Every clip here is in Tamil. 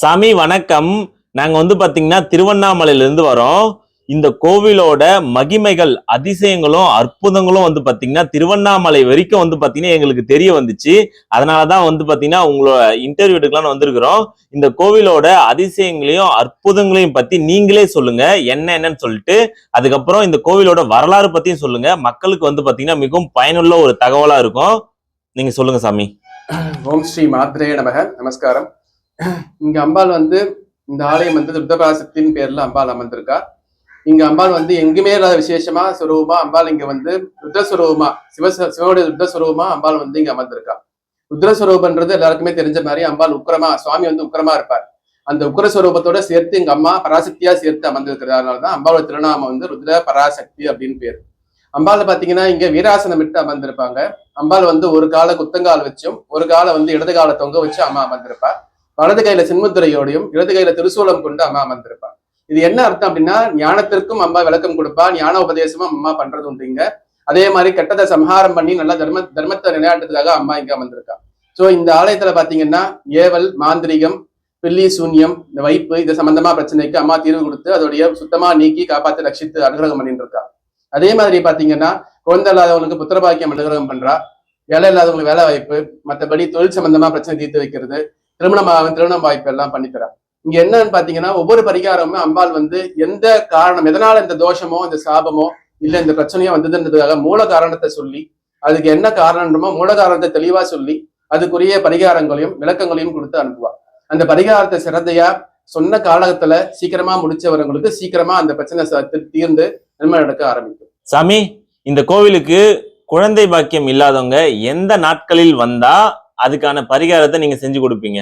சாமி வணக்கம். நாங்கள் வந்து பார்த்தீங்கன்னா திருவண்ணாமலையிலேருந்து வரோம். இந்த கோவிலோட மகிமைகள் அதிசயங்களும் அற்புதங்களும் வந்து பார்த்தீங்கன்னா திருவண்ணாமலை வரைக்கும் வந்து பார்த்தீங்கன்னா எங்களுக்கு தெரிய வந்துச்சு. அதனால தான் வந்து பார்த்தீங்கன்னா உங்களோட இன்டர்வியூ எடுக்கலாம்னு வந்திருக்கிறோம். இந்த கோவிலோட அதிசயங்களையும் அற்புதங்களையும் பற்றி நீங்களே சொல்லுங்க. என்ன என்னன்னு சொல்லிட்டு அதுக்கப்புறம் இந்த கோவிலோட வரலாறு பற்றியும் சொல்லுங்க. மக்களுக்கு வந்து பார்த்தீங்கன்னா மிகவும் பயனுள்ள ஒரு தகவலாக இருக்கும். நீங்கள் சொல்லுங்க சாமி. ஓம் ஸ்ரீ மாத்ரே நமக. நமஸ்காரம். இங்க அம்பாள் வந்து இந்த ஆலயம் வந்து ருத்ரபாசத்தின் பேர்ல அம்பாள் அமர்ந்திருக்கா. இங்க அம்பாள் வந்து எங்குமே இல்லாத விசேஷமா சுரூபமா அம்பாள் இங்க வந்து ருத்ரஸ்வரூபமா சிவ சிவனுடைய ருத்ரஸ்வரூபமா அம்பாள் வந்து இங்க அமர்ந்திருக்கா. ருத்ரஸ்வரூபன்றது எல்லாருக்குமே தெரிஞ்ச மாதிரி அம்பாள் உக்கிரமா சுவாமி வந்து உக்கிரமா இருப்பார். அந்த உக்ரஸ்வரூபத்தோட சேர்த்து எங்க அம்மா பராசக்தியா சேர்த்து அமர்ந்திருக்கிறதுனால தான் அம்பாளோட திருநாமம் வந்து ருத்ர பராசக்தி அப்படின்னு பேர். அம்பால பாத்தீங்கன்னா இங்க வீராசனம் விட்டு அமர்ந்திருப்பாங்க. அம்பாள் வந்து ஒரு கால குத்தங்கால் வச்சும் ஒரு காலை வந்து இடது காலை தொங்க வச்சு அம்மா அமர்ந்திருப்பா. வலது கையில சின்முத்துறையோடையும் இடது கையில திருசூலம் கொண்டு அம்மா அமர்ந்திருப்பார். இது என்ன அர்த்தம் அப்படின்னா ஞானத்திற்கும் அம்மா விளக்கம் கொடுப்பா ஞான உபதேசமும் அம்மா பண்றது உண்டுங்க. அதே மாதிரி கெட்டதை சம்ஹாரம் பண்ணி நல்லா தர்ம தர்மத்தை நிலையாட்டுறதுக்காக அம்மா இங்க அமர்ந்திருக்கா. சோ இந்த ஆலயத்துல பாத்தீங்கன்னா ஏவல் மாந்திரிகம் பில்லி சூன்யம் இந்த வைப்பு இது சம்பந்தமா பிரச்சனைக்கு அம்மா தீர்வு கொடுத்து அதோடைய சுத்தமா நீக்கி காப்பாத்தி ரட்சித்து அனுகிரகம் பண்ணிட்டு இருக்கா அதே மாதிரி பாத்தீங்கன்னா குழந்தை இல்லாதவங்களுக்கு புத்திரபாக்கியம் அனுகிரகம் பண்றா. வேலை இல்லாதவங்களுக்கு வேலை வாய்ப்பு மற்றபடி தொழில் சம்பந்தமா பிரச்சனை தீர்த்து வைக்கிறது. திருமணம் ஆகும் திருமணம் வாய்ப்பு எல்லாம் பண்ணித்தரேன் இங்க என்னன்னு பாத்தீங்கன்னா ஒவ்வொரு பரிகாரமும் அம்பாள் வந்து எந்த காரணம் எதனால இந்த தோஷமோ இந்த சாபமோ இல்ல இந்த பிரச்சனையோ வந்ததுன்றதுக்காக மூல காரணத்தை சொல்லி அதுக்கு என்ன காரணமோ மூல காரணத்தை தெளிவா சொல்லி அதுக்குரிய பரிகாரங்களையும் விளக்கங்களையும் கொடுத்து அனுப்புவா. அந்த பரிகாரத்தை சிறந்தையா சொன்ன காலகத்துல சீக்கிரமா முடிச்சவர்களுக்கு சீக்கிரமா அந்த பிரச்சனை தீர்ந்து நன்மை நடக்க ஆரம்பிக்கும். சாமி இந்த கோவிலுக்கு குழந்தை பாக்கியம் இல்லாதவங்க எந்த நாட்களில் வந்தா அதுக்கான பரிகாரத்தை நீங்க செஞ்சு கொடுப்பீங்க.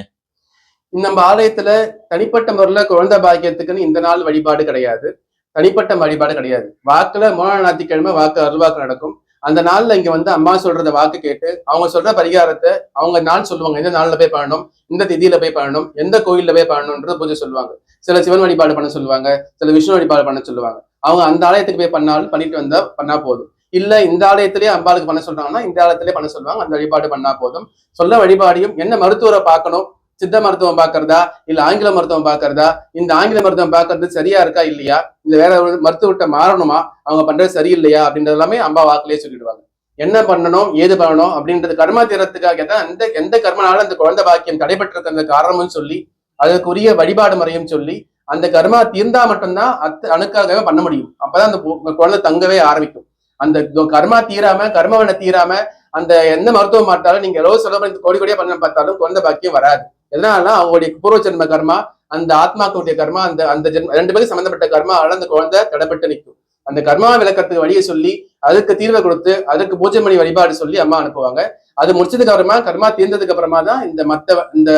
நம்ம ஆலயத்துல தனிப்பட்ட முறையில குழந்தை பாக்கியத்துக்குன்னு இந்த நாள் வழிபாடு கிடையாது. தனிப்பட்ட வழிபாடு கிடையாது. வாக்குல மூணாம் ஞாயிற்றுக்கிழமை வாக்கு அருள்வாக்கு நடக்கும். அந்த நாள்ல இங்க வந்து அம்மா சொல்றத வாக்கு கேட்டு அவங்க சொல்ற பரிகாரத்தை அவங்க நாள் சொல்லுவாங்க. எந்த நாள்ல போய் பண்ணணும் இந்த திதியில போய் பண்ணணும் எந்த கோயில்ல போய் பண்ணணும்ன்றது பூஜை சொல்லுவாங்க. சில சிவன் வழிபாடு பண்ண சொல்லுவாங்க சில விஷ்ணு வழிபாடு பண்ண சொல்லுவாங்க. அவங்க அந்த ஆலயத்துக்கு போய் பண்ணாலும் பண்ணிட்டு வந்தா பண்ணா போதும். இல்ல இந்த ஆலயத்திலேயே அம்பாளுக்கு பண்ண சொல்றாங்கன்னா இந்த ஆலயத்திலேயே பண்ண சொல்லுவாங்க. அந்த வழிபாடு பண்ணா போதும். சொல்ல வழிபாடையும் என்ன மருத்துவரை பார்க்கணும்? சித்த மருத்துவம் பார்க்கறதா? இல்ல ஆங்கில மருத்துவம் பார்க்கறதா? இந்த ஆங்கில மருத்துவம் பார்க்கறது சரியா இருக்கா இல்லையா? இல்ல வேற ஒரு மருத்துவத்தை மாறணுமா? அவங்க பண்றது சரியில்லையா? அப்படின்றது எல்லாமே அம்பா வாக்குலயே சொல்லிடுவாங்க. என்ன பண்ணணும்? ஏது பண்ணணும்? அப்படின்றது கர்மா தீரத்துக்காக தான் அந்த எந்த கர்மனால அந்த குழந்தை பாக்கியம் தடைபட்டு காரணமும் சொல்லி அதற்குரிய வழிபாடு முறையும் சொல்லி அந்த கர்மா தீர்ந்தா மட்டும்தான் அத்து அணுக்காகவே பண்ண முடியும். அப்பதான் அந்த குழந்தை தங்கவே ஆரம்பிக்கும். அந்த கர்மா தீராம கர்மவனை தீராம அந்த எந்த மருத்துவம் பார்த்தாலும் நீங்க எவ்வளவு செலவு பண்ணி கோடி கோடியா பண்ண பார்த்தாலும் குழந்தை பாக்கியம் வராது. எதனாலனா அவங்களுடைய பூர்வ ஜென்ம கர்மா அந்த ஆத்மாக்களுடைய கர்மா அந்த அந்த ஜென்ம ரெண்டு பேரும் சம்பந்தப்பட்ட கர்மா அந்த குழந்தை தடைப்பட்டு நிற்கும். அந்த கர்மா விளக்கத்துக்கு வழியை சொல்லி அதுக்கு தீர்வை கொடுத்து அதுக்கு பூஜை மணி வழிபாடு சொல்லி அம்மா அனுப்புவாங்க. அது முடிச்சதுக்கு அப்புறமா கர்மா தீர்ந்ததுக்கு அப்புறமா தான் இந்த மத்த இந்த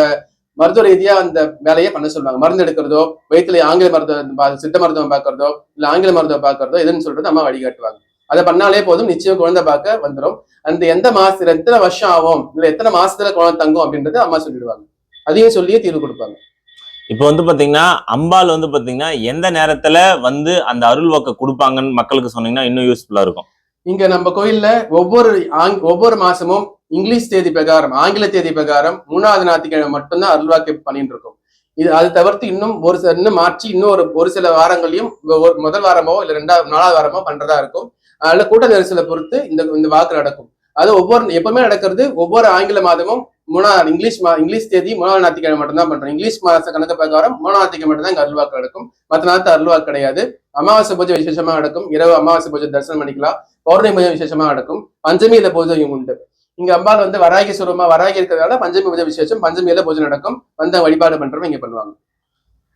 மருத்துவ ரீதியா அந்த வேலையை பண்ண சொல்லுவாங்க. மருந்து எடுக்கிறதோ வயிற்றுல ஆங்கில மருத்துவம் சித்த மருத்துவம் பார்க்கறதோ இல்ல ஆங்கில மருத்துவம் பார்க்கறதோ எதுன்னு சொல்றது அம்மா வழிகாட்டுவாங்க. அதை பண்ணாலே போதும் நிச்சயம் குழந்தை பார்க்க வந்துடும் அந்த எந்த மாசத்துல எத்தனை வருஷம் ஆகும் இல்ல எத்தனை மாசத்துல குழந்தை தங்கும் அப்படின்றத அம்மா சொல்லிடுவாங்க. அதையும் சொல்லியே தீர்வு கொடுப்பாங்க. இப்போ வந்து பாத்தீங்கன்னா அம்பாள் வந்து பாத்தீங்கன்னா எந்த நேரத்துல வந்து அந்த அருள் வாக்க கொடுப்பாங்கன்னு மக்களுக்கு சொன்னீங்கன்னா இன்னும் யூஸ்ஃபுல்லா இருக்கும். இங்க நம்ம கோயில்ல ஒவ்வொரு ஆங்- ஒவ்வொரு மாசமும் இங்கிலீஷ் தேதி பிரகாரம் ஆங்கில தேதி பிரகாரம் மூணாவது ஞாயிற்றுக்கிழமை மட்டும்தான் அருள்வாக்கு பண்ணிட்டு இருக்கோம். இது அது தவிர்த்து இன்னும் ஒரு சில இன்னும் மாற்றி இன்னும் ஒரு ஒரு சில வாரங்களையும் ஒரு முதல் வாரமோ இல்லை ரெண்டாவது நாலாவது வாரமோ பண்றதா இருக்கும். அதில் கூட்ட நெரிசலை பொறுத்து இந்த இந்த வாக்கு நடக்கும். அது ஒவ்வொரு எப்பவுமே நடக்கிறது ஒவ்வொரு ஆங்கில மாதமும் மூணாவது இங்கிலீஷ் மா இங்கிலீஷ் தேதி மூணாவது ஞாயிற்றுக்கிழமை மட்டும்தான் பண்றோம். இங்கிலீஷ் மாச கணக்கு பிரகாரம் மூணாவது ஞாயிற்றுக்கிழமை மட்டும் தான் இங்க அருள்வாக்கு நடக்கும். மற்ற நாளத்து அருள்வாக்கு கிடையாது. அமாவாசை பூஜை விசேஷமா நடக்கும். இரவு அமாவாசை பூஜை தரிசனம் பண்ணிக்கலாம். பௌர்ணமி பூஜை விசேஷமா நடக்கும். பஞ்சமியில பூஜையும் உண்டு. இங்க அம்பாள் வந்து வராகி சுரூபமா வராகி இருக்கிறதால பஞ்சமி பூஜை விசேஷம் பஞ்சமியில பூஜை நடக்கும். வந்த வழிபாடு பண்றவங்க இங்க பண்ணுவாங்க.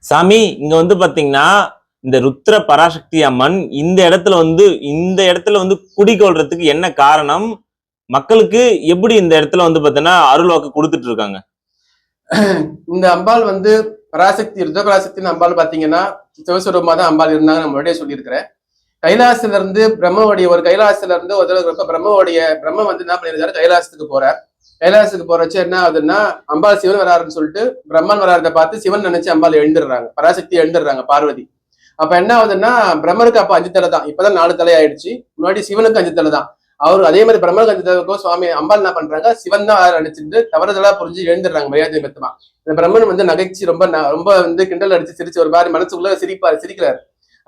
சாமி இங்க வந்து பாத்தீங்கன்னா இந்த ருத்ர பராசக்தி அம்மன் இந்த இடத்துல வந்து இந்த இடத்துல வந்து குடிக்கொள்றதுக்கு என்ன காரணம்? மக்களுக்கு எப்படி இந்த இடத்துல வந்து பாத்தீங்கன்னா அருள் வாக்கு கொடுத்துட்டு இருக்காங்க? இந்த அம்பாள் வந்து பராசக்தி ருத்ர பராசக்தின்னு அம்பாள் பாத்தீங்கன்னா சிவஸ்வரூபமா தான் அம்பாள் இருந்தாங்க நான் முன்னாடியே சொல்லியிருக்கிறேன். கைலாசத்துல இருந்து பிரம்மவுடைய ஒரு கைலாசத்துல இருந்து ஒரு தடவை பிரம்மவுடைய பிரம்ம வந்து என்ன பண்ணிருந்தாரு கைலாசத்துக்கு போறார். கைலாசத்துக்கு போறச்சு என்ன ஆகுதுன்னா அம்பாள் சிவன் வராருன்னு சொல்லிட்டு பிரம்மன் வராரத பார்த்து சிவன் நினைச்சு அம்பாள் எழுந்துடுறாங்க. பராசக்தி எழுந்துடுறாங்க பார்வதி. அப்ப என்ன ஆகுதுன்னா பிரம்மருக்கு அப்ப அஞ்சு தலை தான். இப்பதான் நாலு தலை ஆயிடுச்சு. முன்னாடி சிவனுக்கு அஞ்சு தலை தான். அவர் அதே மாதிரி பிரம்மகந்தத்துக்கும் சுவாமி அம்பாள் என்ன பண்றாங்க? சிவன் தான் நினைச்சிட்டு தவறுதலா புரிஞ்சு எழுந்துடுறாங்க மரியாதை பத்தமா இந்த பிரம்மன் வந்து நகைச்சு ரொம்ப ந- ரொம்ப வந்து கிண்டல் அடிச்சு சிரிச்சு ஒரு மாதிரி மனசுக்குள்ள சிரிப்பாரு சிரிக்கிறாரு.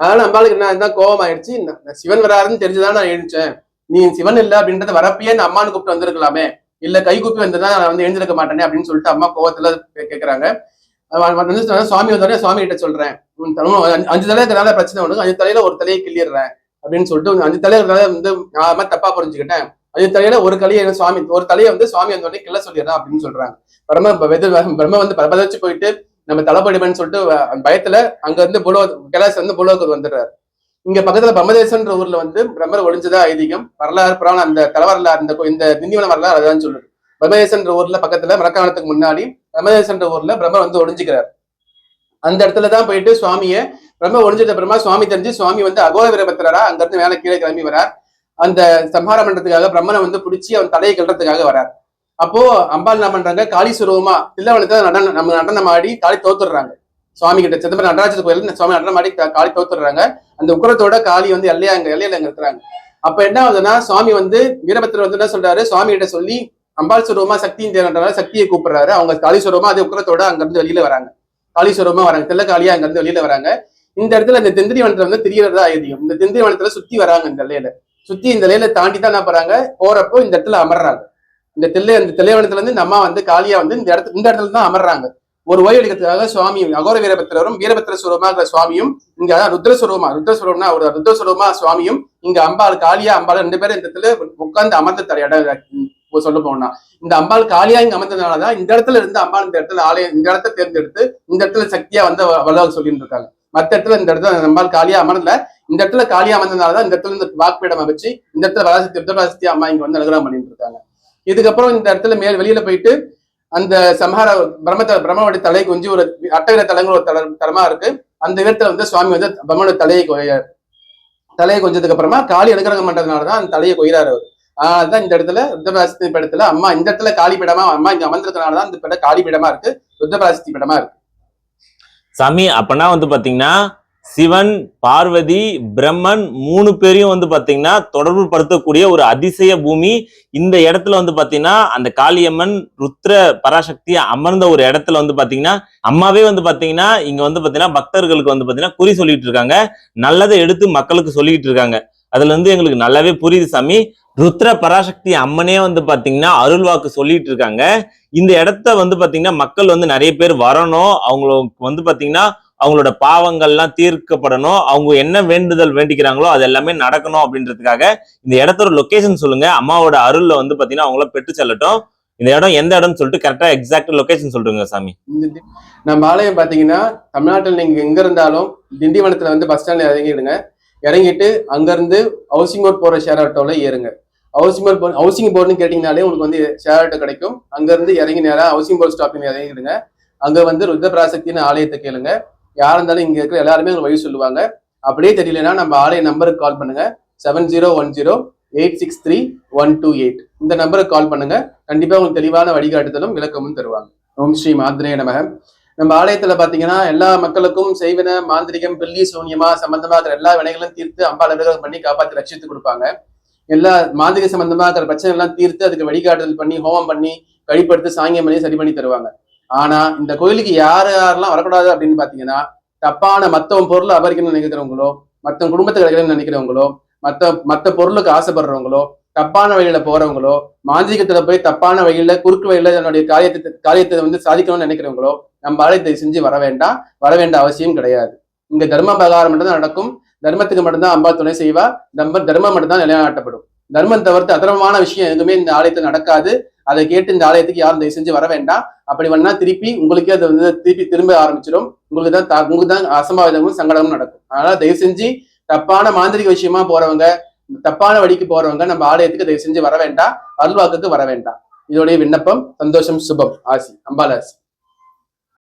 அதனால அம்பாளுக்கு என்ன என்ன கோபம் ஆயிடுச்சு நான் சிவன் வராருன்னு தெரிஞ்சுதான் நான் எழுந்தேன் நீ சிவன் இல்ல அப்படின்றத வரப்பயே நான் அம்மானு கூப்பிட்டு வந்திருக்கலாமே. இல்ல கை கூப்பி வந்ததா நான் வந்து எழுந்திருக்க மாட்டேனே அப்படின்னு சொல்லிட்டு அம்மா கோவத்துல கேட்கறாங்க வந்து சுவாமி வந்தோடனே சுவாமி கிட்ட சொல்றேன். உன் தலை- அஞ்சு- தலை இருக்கிறதால பிரச்சனை ஒண்ணு அஞ்சு தலையில ஒரு தலையை கிள்ளிடுறேன் அப்படின்னு சொல்லிட்டு அஞ்சு தலை இருக்கிறதால வந்து நான் தப்பா புரிஞ்சுக்கிட்டேன். அஞ்சு தலையில ஒரு கலையை சுவாமி ஒரு தலையை வந்து சுவாமி வந்தோடனே கிள்ள சொல்லிடுறேன் அப்படின்னு சொல்றாங்க. பிரம்ம பிரம்ம வந்து பதச்சு போயிட்டு நம்ம தலைப்படிவன்னு சொல்லிட்டு பயத்துல அங்க இருந்து புலோ கைலாசம் வந்து புலோகர் வந்துடுறாரு. இங்க பக்கத்துல பிரம்மதேசன்ற ஊர்ல வந்து பிரம்மர் ஒளிஞ்சதா ஐதீகம் வரலாறு புராணம் அந்த தலைவரலாறு இந்த இந்த திண்டிவன வரலாறு அதான் சொல்லுது. பிரம்மதேசன்ற ஊர்ல பக்கத்துல மரக்காணத்துக்கு முன்னாடி பிரம்மதேசன்ற ஊர்ல பிரம்மர் வந்து ஒளிஞ்சுக்கிறார். அந்த இடத்துல தான் போயிட்டு சுவாமிய பிரம்ம ஒளிஞ்சது அப்புறமா சுவாமி தெரிஞ்சு சுவாமி வந்து அகோர வீரபத்திரரா அங்க இருந்து மேல கீழே கிளம்பி வரார். அந்த சம்ஹாரம் பண்றதுக்காக பிரம்மனை வந்து பிடிச்சி அவன் தலையை கிளறதுக்காக வரார். அப்போ அம்பாள் என்ன பண்றாங்க? காளி சுரூபமா தில்லவனத்தை நடனம் நம்ம நடனம் ஆடி காளி தோத்துடுறாங்க. சுவாமி கிட்ட சிதம்பரம் நடராஜர் கோயில் சுவாமி நடனம் ஆடி காளி தோத்துடுறாங்க. அந்த உக்கரத்தோட காளி வந்து எல்லையா அங்க எல்லையில அங்க இருக்கிறாங்க. அப்ப என்ன ஆகுதுன்னா சுவாமி வந்து வீரபத்திரர் வந்து என்ன சொல்றாரு? சுவாமி கிட்ட சொல்லி அம்பாள் சுரூபமா சக்தியின் தேவன்றனால சக்தியை கூப்பிடுறாரு. அவங்க காளி சுரூபமா அது உக்கரத்தோட அங்க இருந்து வெளியில வராங்க. காளி சுரூபமா வராங்க. தெல்ல காளியா அங்க இருந்து வெளியில வராங்க. இந்த இடத்துல இந்த தெந்திரி வனத்துல வந்து திரியறதா ஐதியம் இந்த தெந்திரி வனத்துல சுத்தி வராங்க இந்த எல்லையில. சுத்தி இந்த எல்லையில தாண்டி தான் என்ன பண்றாங்க? போறப்போ இந்த இடத்துல அமர்றாங்க. இந்த தில்லை அந்த தில்லைவனத்துல இருந்து இந்த அம்மா வந்து காளியா வந்து இந்த இடத்து இந்த இடத்துல தான் அமர்றாங்க. ஒரு ஓய்வு எடுக்கிறதுக்காக சுவாமியும் அகோர வீரபத்திரரும் வீரபத்திர சுரூபமா சுவாமியும் இங்க அதான் ருத்ரஸ்வரூபமா ருத்ரஸ்வரூபம்னா ஒரு ருத்ரஸ்வரூபமா சுவாமியும் இங்க அம்பாள் காளியா அம்பாள் ரெண்டு பேரும் இந்த இடத்துல உட்கார்ந்து அமர்ந்த தர இடம் சொல்ல போனா. இந்த அம்பாள் காளியா இங்க அமர்ந்ததுனாலதான் இந்த இடத்துல இருந்து அம்பாள் இந்த இடத்துல ஆலயம் இந்த இடத்த தேர்ந்தெடுத்து இந்த இடத்துல சக்தியா வந்து வல்லவ சொல்லிட்டு இருக்காங்க. மத்த இடத்துல இந்த இடத்துல அம்பாள் காளியா அமர்ந்தல இந்த இடத்துல காளியா அமர்ந்ததுனாலதான் இந்த இடத்துல இந்த வாக்பீடம் அமைச்சு இந்த இடத்துல வராசக்தி ருத்ரபாசக்தி அம்மா இங்க வந்து அனுகிரகம் பண்ணிட்டு இருக்காங்க. இதுக்கப்புறம் இந்த இடத்துல மேல் வெளியில போயிட்டு அந்த சம்ஹார பிரம்ம பிரம்மனுடைய தலை கொஞ்சி ஒரு அட்டகிர தலங்கள் ஒரு தலம் தலமா இருக்கு. அந்த இடத்துல வந்து சுவாமி வந்து பிரம்மனுடைய தலையை கொய்யார் தலையை கொஞ்சதுக்கு அப்புறமா காளி அனுகிரகம் பண்றதுனாலதான் அந்த தலையை கொய்யாரு அவர். அதுதான் இந்த இடத்துல ருத்ரபாசக்தி பீடத்துல அம்மா இந்த இடத்துல காளி பீடமா அம்மா இங்க அமர்ந்திருக்கனாலதான் இந்த பீடம் காளி பீடமா இருக்கு ருத்ரபாசக்தி பீடமா இருக்கு. சாமி அப்பனா வந்து பாத்தீங்கன்னா சிவன் பார்வதி பிரம்மன் மூணு பேரையும் வந்து பார்த்தீங்கன்னா தொடர்பு படுத்தக்கூடிய ஒரு அதிசய பூமி. இந்த இடத்துல வந்து பார்த்தீங்கன்னா அந்த காளியம்மன் ருத்ர பராசக்தி அமர்ந்த ஒரு இடத்துல வந்து பார்த்தீங்கன்னா அம்மாவே வந்து பார்த்தீங்கன்னா இங்க வந்து பார்த்தீங்கன்னா பக்தர்களுக்கு வந்து பார்த்தீங்கன்னா குறி சொல்லிட்டு இருக்காங்க. நல்லதை எடுத்து மக்களுக்கு சொல்லிட்டு இருக்காங்க. அதுல இருந்து எங்களுக்கு நல்லாவே புரியுது சாமி. ருத்ர பராசக்தி அம்மனே வந்து பாத்தீங்கன்னா அருள்வாக்கு சொல்லிட்டு இருக்காங்க. இந்த இடத்த வந்து பாத்தீங்கன்னா மக்கள் வந்து நிறைய பேர் வரணும். அவங்களுக்கு வந்து பாத்தீங்கன்னா அவங்களோட பாவங்கள்லாம் தீர்க்கப்படணும். அவங்க என்ன வேண்டுதல் வேண்டிக்கிறாங்களோ அது எல்லாமே நடக்கணும் அப்படின்றதுக்காக இந்த இடத்தோட லொக்கேஷன் சொல்லுங்க. அம்மாவோட அருள்ல வந்து பாத்தீங்கன்னா அவங்கள பெற்று செல்லட்டும். இந்த இடம் எந்த இடம்னு சொல்லிட்டு கரெக்டா எக்ஸாக்ட் லொகேஷன் சொல்றீங்க சாமி. நம்ம ஆலயம் பாத்தீங்கன்னா தமிழ்நாட்டில் நீங்க எங்க இருந்தாலும் திண்டிவனத்துல வந்து பஸ் ஸ்டாண்ட்ல இறங்கிடுங்க. இறங்கிட்டு அங்கிருந்து ஹவுசிங் போர்ட் போற ஷேர் ஆட்டோல ஏறுங்க. ஹவுசிங் போர்ட் ஹவுசிங் போர்டுன்னு கேட்டீங்கனாலே உங்களுக்கு வந்து ஷேர் ஆட்டோ கிடைக்கும். அங்கேருந்து இறங்கி நேரா ஹவுசிங் போர்ட் ஸ்டாப்பிங் இறங்கிடுங்க. அங்க வந்து ருத்ரபிராசக்தின்னு ஆலயத்தை கேளுங்க. யாராக இருந்தாலும் இங்க இருக்கிற எல்லாருமே உங்களுக்கு வழி சொல்லுவாங்க. அப்படியே தெரியலனா நம்ம ஆலய நம்பருக்கு கால் பண்ணுங்க. Seven zero one zero eight six three one two eight இந்த நம்பருக்கு கால் பண்ணுங்க. கண்டிப்பா உங்களுக்கு தெளிவான வழிகாட்டுதலும் விளக்கமும் தருவாங்க. ஓம் ஸ்ரீ மாந்திரே நமக. நம்ம ஆலயத்துல பாத்தீங்கன்னா எல்லா மக்களுக்கும் செய்வன மாந்திரிகம் பில்லி சூன்யமா சம்பந்தமா இருக்கிற எல்லா வினைகளும் தீர்த்து அம்பாள் அனுகிரகம் பண்ணி காப்பாத்தி ரட்சித்து கொடுப்பாங்க. எல்லா மாந்திரிக சம்பந்தமா இருக்கிற பிரச்சனை எல்லாம் தீர்த்து அதுக்கு வழிகாட்டுதல் பண்ணி ஹோமம் பண்ணி கழிப்படுத்து சாங்கியம் பண்ணி சரி பண்ணி தருவாங்க. ஆனா இந்த கோயிலுக்கு யார் யாரெல்லாம் வரக்கூடாது அப்படின்னு பாத்தீங்கன்னா தப்பான மத்தவன் பொருளை அபரிக்கணும்னு நினைக்கிறவங்களோ மற்ற குடும்பத்துக்கு கிடைக்கணும்னு நினைக்கிறவங்களோ மத்த மத்த பொருளுக்கு ஆசைப்படுறவங்களோ தப்பான வழியில போறவங்களோ மாந்திரிகத்துல போய் தப்பான வழியில குறுக்கு வழியில தன்னுடைய காரியத்தை காரியத்தை வந்து சாதிக்கணும்னு நினைக்கிறவங்களோ நம்ம ஆலயத்தை செஞ்சு வர வேண்டாம். வர வேண்டிய அவசியம் கிடையாது. இங்க தர்ம பகாரம் மட்டும்தான் நடக்கும். தர்மத்துக்கு மட்டும்தான் அம்பா துணை செய்வா. தர்ம தர்மம் மட்டும்தான் நிலைநாட்டப்படும். தர்மம் தவிர்த்து அதர்மமான விஷயம் எதுவுமே இந்த ஆலயத்தில் நடக்காது. அதை கேட்டு இந்த ஆலயத்துக்கு யாரும் தயவு செஞ்சு வர வேண்டாம். அப்படி வேணா திருப்பி உங்களுக்கே அது வந்து திருப்பி திரும்ப ஆரம்பிச்சிடும். உங்களுக்கு தான் உங்களுக்கு தான் அசம்பாவிதமும் சங்கடமும் நடக்கும். அதனால தயவு செஞ்சு தப்பான மாந்திரிக விஷயமா போறவங்க தப்பான வழிக்கு போறவங்க நம்ம ஆலயத்துக்கு தயவு செஞ்சு வர வேண்டாம். அருள்வாக்குக்கு வர வேண்டாம். இதோடைய விண்ணப்பம் சந்தோஷம் சுபம். ஆசி அம்பாலாசி